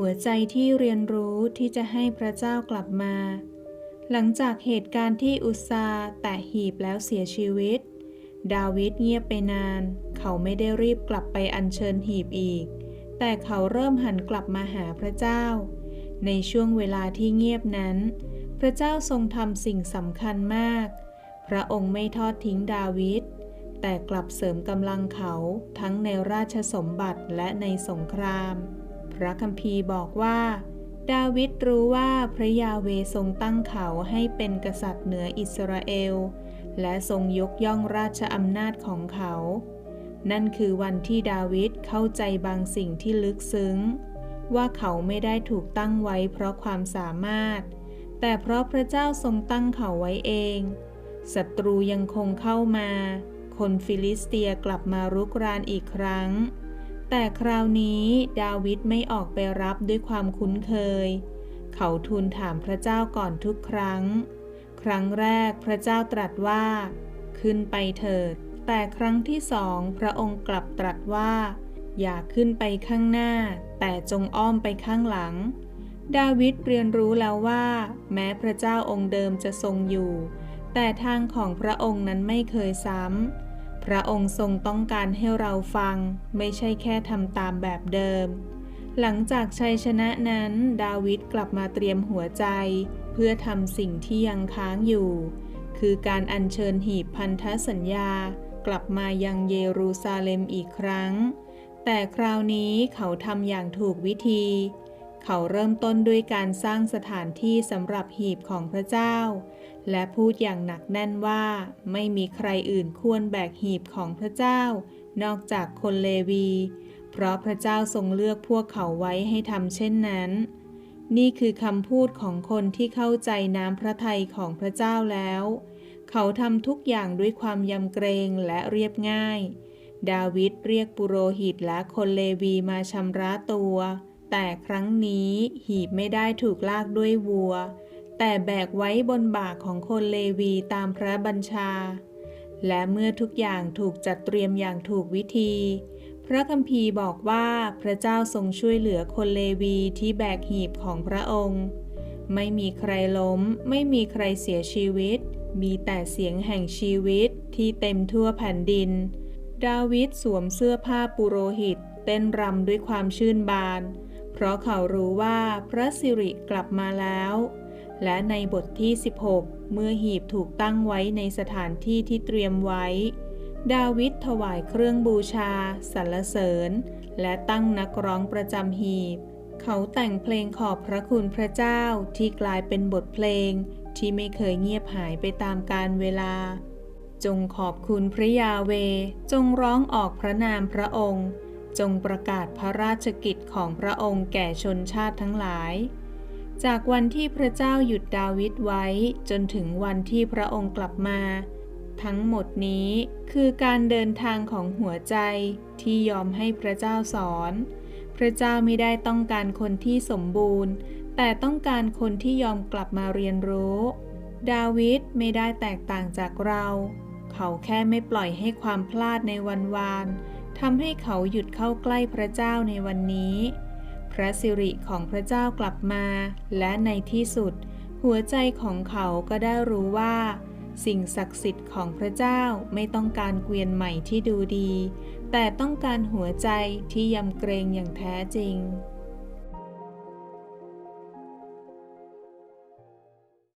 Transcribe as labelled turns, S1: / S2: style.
S1: หัวใจที่เรียนรู้ที่จะให้พระเจ้ากลับมา หลังจากเหตุการณ์ที่อุซาแตะหีบแล้วเสียชีวิต ดาวิดเงียบไปนาน เขาไม่ได้รีบกลับไปอัญเชิญหีบอีก แต่เขาเริ่มหันกลับมาหาพระเจ้า ในช่วงเวลาที่เงียบนั้น พระเจ้าทรงทำสิ่งสำคัญมาก พระองค์ไม่ทอดทิ้งดาวิดแต่กลับเสริมกำลังเขาทั้งในราชสมบัติและในสงคราม พระคัมภีร์บอกว่า ดาวิดรู้ว่าพระยาเวทรงตั้งเขาให้เป็นกษัตริย์เหนืออิสราเอล และทรงยกย่องราชอำนาจของเขา นั่นคือวันที่ดาวิดเข้าใจบางสิ่งที่ลึกซึ้ง ว่าเขาไม่ได้ถูกตั้งไว้เพราะความสามารถ แต่เพราะพระเจ้าทรงตั้งเขาไว้เองศัตรูยังคงเข้ามา คนฟิลิสเตียกลับมารุกรานอีกครั้ง แต่คราวนี้ดาวิดไม่ออกไปรับด้วยความคุ้นเคย เขาทูลถามพระเจ้าก่อนทุกครั้ง ครั้งแรกพระเจ้าตรัสว่า ขึ้นไปเถิด แต่ครั้งที่สองพระองค์กลับตรัสว่า อย่าขึ้นไปข้างหน้า แต่จงอ้อมไปข้างหลัง ดาวิดเรียนรู้แล้วว่า แม้พระเจ้าองค์เดิมจะทรงอยู่ แต่ทางของพระองค์นั้นไม่เคยซ้ำ พระองค์ทรงต้องการให้เราฟัง ไม่ใช่แค่ทำตามแบบเดิม หลังจากชัยชนะนั้น ดาวิดกลับมาเตรียมหัวใจ เพื่อทำสิ่งที่ยังค้างอยู่ คือการอัญเชิญหีบพันธสัญญา กลับมายังเยรูซาเล็มอีกครั้ง แต่คราวนี้เขาทำอย่างถูกวิธี เขาเริ่มต้นด้วยการสร้างสถานที่สำหรับหีบของพระเจ้า และพูดอย่างหนักแน่นว่า ไม่มีใครอื่นควรแบกหีบของพระเจ้า นอกจากคนเลวี เพราะพระเจ้าทรงเลือกพวกเขาไว้ให้ทำเช่นนั้น นี่คือคำพูดของคนที่เข้าใจน้ำพระทัยของพระเจ้าแล้ว เขาทำทุกอย่างด้วยความยำเกรงและเรียบง่าย ดาวิดเรียกปุโรหิตและคนเลวีมาชำระตัว แต่ครั้งนี้หีบไม่ได้ถูกลากด้วยวัว แต่แบกไว้บนบ่าของคนเลวีตามพระบัญชา และเมื่อทุกอย่างถูกจัดเตรียมอย่างถูกวิธี พระคัมภีร์บอกว่าพระเจ้าทรงช่วยเหลือคนเลวีที่แบกหีบของพระองค์ ไม่มีใครล้ม ไม่มีใครเสียชีวิต มีแต่เสียงแห่งชีวิตที่เต็มทั่วแผ่นดิน ดาวิดสวมเสื้อผ้าปุโรหิต เต้นรำด้วยความชื่นบาน เพราะเขารู้ว่าพระสิริกลับมาแล้ว และในบทที่ 16 เมื่อหีบถูกตั้งไว้ในสถานที่ที่เตรียมไว้ ดาวิดถวายเครื่องบูชา สรรเสริญ และตั้งนักร้องประจำหีบ เขาแต่งเพลงขอบพระคุณพระเจ้าที่กลายเป็นบทเพลงที่ไม่เคยเงียบหายไปตามกาลเวลา จงขอบคุณพระยาเว จงร้องออกพระนามพระองค์ จงประกาศพระราชกิจของพระองค์แก่ชนชาติทั้งหลาย จากวันที่พระเจ้าหยุดดาวิดไว้จนถึงวันที่พระองค์กลับมา ทั้งหมดนี้คือการเดินทางของหัวใจที่ยอมให้พระเจ้าสอน พระเจ้าไม่ได้ต้องการคนที่สมบูรณ์ แต่ต้องการคนที่ยอมกลับมาเรียนรู้ ดาวิดไม่ได้แตกต่างจากเรา เขาแค่ไม่ปล่อยให้ความพลาดในวันวานทำให้เขาหยุดเข้าใกล้พระเจ้าในวันนี้ พระสิริของพระเจ้ากลับมา และในที่สุด หัวใจของเขาก็ได้รู้ว่า สิ่งศักดิ์สิทธิ์ของพระเจ้าไม่ต้องการเกวียนใหม่ที่ดูดี แต่ต้องการหัวใจที่ยำเกรงอย่างแท้จริง